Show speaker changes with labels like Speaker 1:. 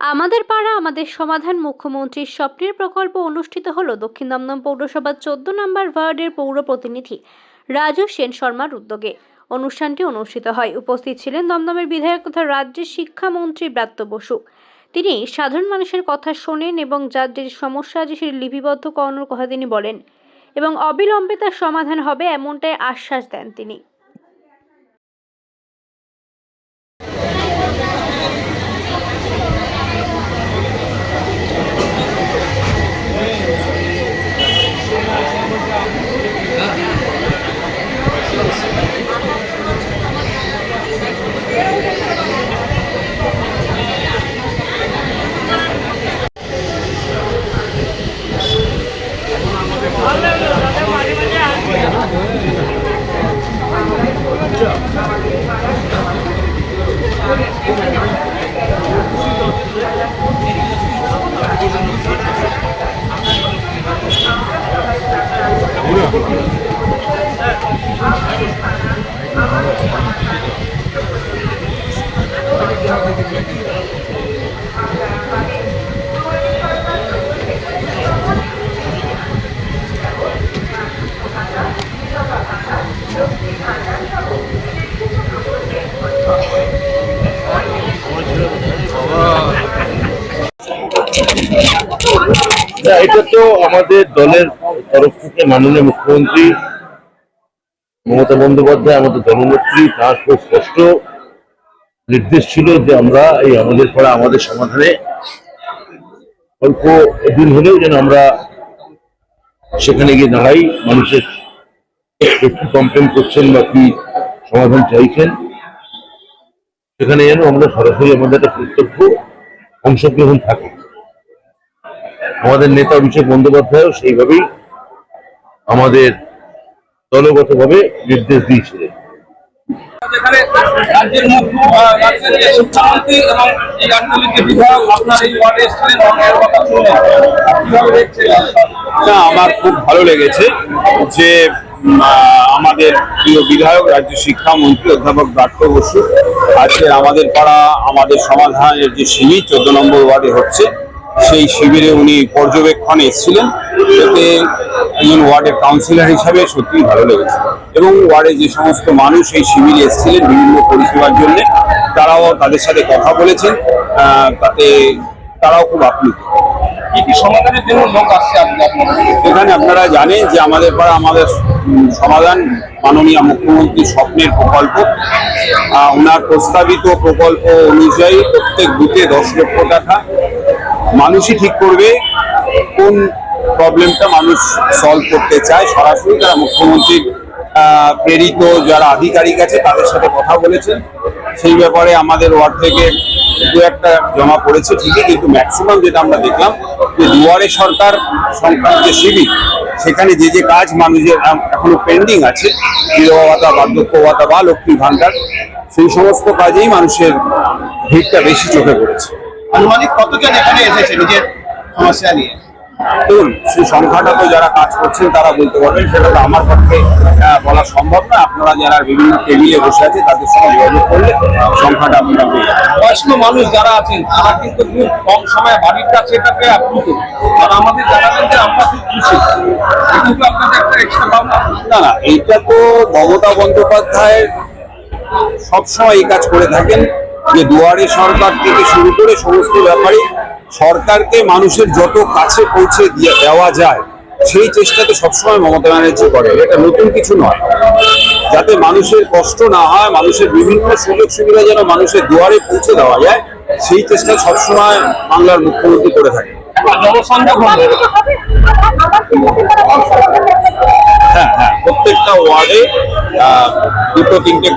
Speaker 1: আমাদের পাড়া, আমাদের সমাধান মুখ্যমন্ত্রীর স্বপ্নের প্রকল্প অনুষ্ঠিত হল দক্ষিণ দমদম পৌরসভার চোদ্দ নম্বর ওয়ার্ডের পৌর প্রতিনিধি রাজু সেন শর্মার উদ্যোগে। অনুষ্ঠানটি অনুষ্ঠিত হয়। উপস্থিত ছিলেন দমদমের বিধায়ক তথা রাজ্যের শিক্ষামন্ত্রী ব্রাত্য বসু। তিনি সাধারণ মানুষের কথা শোনেন এবং যার যে সমস্যা আছে সেটি লিপিবদ্ধ করানোর কথা তিনি বলেন এবং অবিলম্বে তার সমাধান হবে এমনটাই আশ্বাস দেন তিনি।
Speaker 2: না এটা তো আমাদের দলের তরফ থেকে মাননীয় মুখ্যমন্ত্রী মমতা বন্দ্যোপাধ্যায়, আমাদের দলনেত্রী তার খুব স্পষ্ট নির্দেশ ছিল যে আমরা এই আমাদের পাড়া আমাদের সমাধানে অল্প দিন হলেও যেন আমরা সেখানে গিয়ে দাঁড়াই, মানুষের কি কমপ্লেন করছেন বা কি সমাধান চাইছেন, সেখানে যেন আমরা সরাসরি আমাদের একটা কর্তব্য অংশগ্রহণ থাকে আমাদের নেতা অভিষেক বন্দ্যোপাধ্যায়ও সেইভাবেই আমাদের দলগতভাবে নির্দেশ দিয়েছিলেন।
Speaker 3: যেখানে রাজ্যের রাজ্যের যে শিক্ষামন্ত্রী এবং এই আঞ্চলিক যে বিধায়ক আপনার এই ওয়ার্ডে এসেছিলেন ওনার কথা শুনলেন। কীভাবে দেখছেন?
Speaker 4: না আমার খুব ভালো লেগেছে যে আমাদের প্রিয় বিধায়ক রাজ্য শিক্ষামন্ত্রী অধ্যাপক ব্রাত্য বসু আজকে আমাদের পাড়া আমাদের সমাধানের যে শিবির চোদ্দ নম্বর ওয়ার্ডে হচ্ছে। সেই শিবিরে উনি পর্যবেক্ষণে এসেছিলেন এতে একজন ওয়ার্ডের কাউন্সিলর হিসাবে সত্যিই ভালো লেগেছে। এবং ওয়ার্ডে যে সমস্ত মানুষ এই শিবিরে এসেছিলেন বিভিন্ন পরিষেবার জন্য তারাও তাদের সাথে কথা বলেছেন তাতে তারাও খুব আপ্লুত।
Speaker 3: সমাধানের জন্য লোক আসছে
Speaker 4: এখানে আপনারা জানেন যে আমাদের পাড়া আমাদের সমাধান মাননীয় মুখ্যমন্ত্রীর স্বপ্নের প্রকল্প। ওনার প্রস্তাবিত প্রকল্প অনুযায়ী প্রত্যেক বুথে দশ লক্ষ টাকা মানুষই ঠিক করবে কোন প্রবলেমটা মানুষ সলভ করতে চায়। সরাসরি তারা মুখ্যমন্ত্রীর প্রেরিত যারা আধিকারিক আছে, তাদের সাথে কথা বলেছেন। সেই ব্যাপারে আমাদের ওয়ার্ড থেকে দু একটা জমা পড়েছে ঠিকই, কিন্তু ম্যাক্সিমাম যেটা আমরা দেখলাম যে দুয়ারে সরকার সংক্রান্ত যে শিবির, সেখানে যে যে কাজ মানুষের এখনও পেন্ডিং আছে বিধবা বার্ধক্য ভাতা বা লক্ষ্মী ভাণ্ডার, সেই সমস্ত কাজেই মানুষের ভিড়টা বেশি চোখে পড়েছে।
Speaker 3: আনুমানিক কতজন এখানে এসেছে নিজের সমস্যা নিয়ে?
Speaker 4: দেখুন সেই সংখ্যাটা তো যারা কাজ করছেন তারা বলতে পারবেন সেটা তো আমার পক্ষে বলা সম্ভব না। আপনারা যারা বিভিন্ন টেবিলে বসে আছে তাদের সঙ্গে যোগাযোগ করলে সংখ্যাটা আপনারা পেয়ে।
Speaker 3: বয়স্ক মানুষ যারা আছেন তারা কিন্তু খুব কম সময়ে বাড়ির কাছে এটাকে আপ্লুত। আর আমাদের জানালেন যে আমরা খুব খুশি। এটা কিন্তু আপনাদের একটা এক্সট্রা ভাবনা?
Speaker 4: না না এইটা তো মমতা বন্দ্যোপাধ্যায় সবসময় এই কাজ করে থাকেন। যে দুয়ারে সরকার থেকে শুরু করে সমস্ত ব্যাপারে সরকারকে মানুষের যত কাছে পৌঁছে দিয়ে দেওয়া যায় সেই চেষ্টা তো সবসময় মমতা ব্যানার্জি করে। এটা নতুন কিছু নয়। যাতে মানুষের কষ্ট না হয় মানুষের বিভিন্ন সুযোগ সুবিধা যেন মানুষের দুয়ারে পৌঁছে দেওয়া যায় সেই চেষ্টা সবসময় বাংলার মুখ্যমন্ত্রী করে থাকে। হ্যাঁ হ্যাঁ প্রত্যেকটা ওয়ার্ডে আহ, দুটো তিনটে